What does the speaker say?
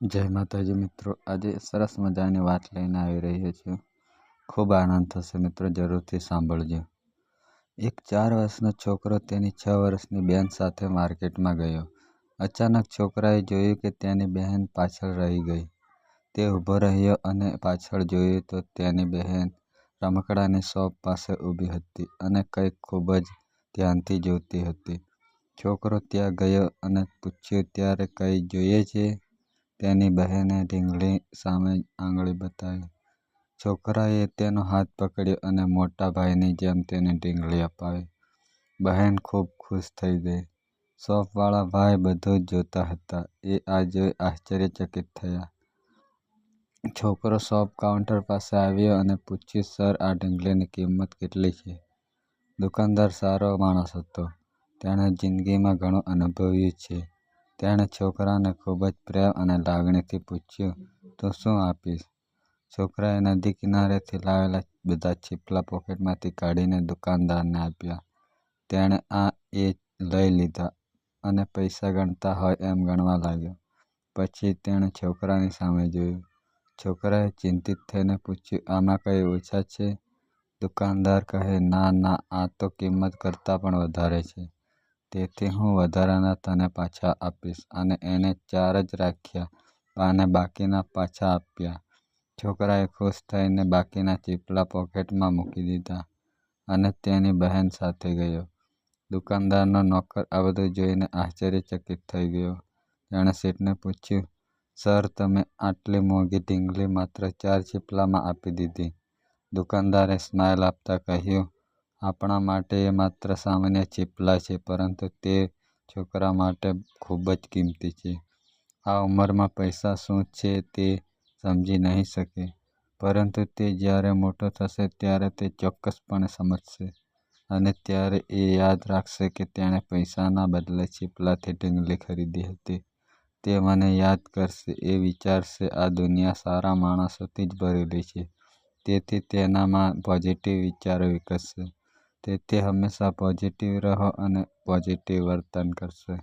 જય માતાજી મિત્રો. આજે સરસ મજાની વાત લઈને આવી રહ્યો છું. ખૂબ આનંદ થશે મિત્રો, જરૂરથી સાંભળજો. એક ચાર વર્ષનો છોકરો તેની છ વર્ષની બહેન સાથે માર્કેટમાં ગયો. અચાનક છોકરાએ જોયું કે તેની બહેન પાછળ રહી ગઈ. તે ઊભો રહ્યો અને પાછળ જોયું તો તેની બહેન રમકડાની શોપ પાસે ઊભી હતી અને કંઈક ખૂબ જ ધ્યાનથી જોતી હતી. છોકરો ત્યાં ગયો અને પૂછ્યું, ત્યારે કંઈ જોઈએ છે? તેની બહેને ઢીંગલી સામે આંગળી બતાવી. છોકરાએ તેનો હાથ પકડ્યો અને મોટા ભાઈની જેમ તેને ઢીંગલી અપાવી. બહેન ખૂબ ખુશ થઈ ગઈ. શોપવાળા ભાઈ બધું જ જોતા હતા. એ આ જોઈ આશ્ચર્યચકિત થયા. છોકરો શોપ કાઉન્ટર પાસે આવ્યો અને પૂછ્યું, સર, આ ઢીંગલીની કિંમત કેટલી છે? દુકાનદાર સારો માણસ હતો. તેણે જિંદગીમાં ઘણું અનુભવ્યું છે. તેણે છોકરાને ખૂબ જ પ્રેમ અને લાગણીથી પૂછ્યું, તું શું આપીશ? છોકરાએ નદી કિનારેથી લાવેલા બધા છીપલા પોકેટમાંથી કાઢીને દુકાનદારને આપ્યા. તેણે આ એ લઈ લીધા અને પૈસા ગણતા હોય એમ ગણવા લાગ્યો. પછી તેણે છોકરાની સામે જોયું. છોકરાએ ચિંતિત થઈને પૂછ્યું, આમાં કંઈ ઓછા છે? દુકાનદાર કહે, ના ના, આ તો કિંમત કરતાં પણ વધારે છે. તેથી હું વધારાના તને પાછા આપીશ અને એણે ચાર જ રાખ્યા અને બાકીના પાછા આપ્યા. છોકરાએ ખુશ થઈને બાકીના ચીપલા પોકેટમાં મૂકી દીધા અને તેની બહેન સાથે ગયો. દુકાનદારનો નોકર આ બધું જોઈને આશ્ચર્યચકિત થઈ ગયો. તેણે શેઠને પૂછ્યું, સર, તમે આટલી મોંઘી ઢીંગલી માત્ર ચાર ચીપલામાં આપી દીધી. દુકાનદારે સ્માઇલ આપતા કહ્યું આપણા માટે એ માત્ર સામાન્ય ચીપલા છે, પરંતુ તે છોકરા માટે ખૂબ જ કિંમતી છે. આ ઉંમરમાં પૈસા શું છે તે સમજી નહીં શકે, પરંતુ તે જ્યારે મોટો થશે ત્યારે તે ચોક્કસપણે સમજશે અને ત્યારે એ યાદ રાખશે કે તેણે પૈસાના બદલે ચીપલાથી ઢીંગલી ખરીદી હતી. તે મને યાદ કરશે, એ વિચારશે, આ દુનિયા સારા માણસોથી જ ભરેલી છે, તેથી તેનામાં પોઝિટિવ વિચારો વિકસશે. તેથી હંમેશા પોઝિટિવ રહો અને પોઝિટિવ વર્તન કરશે.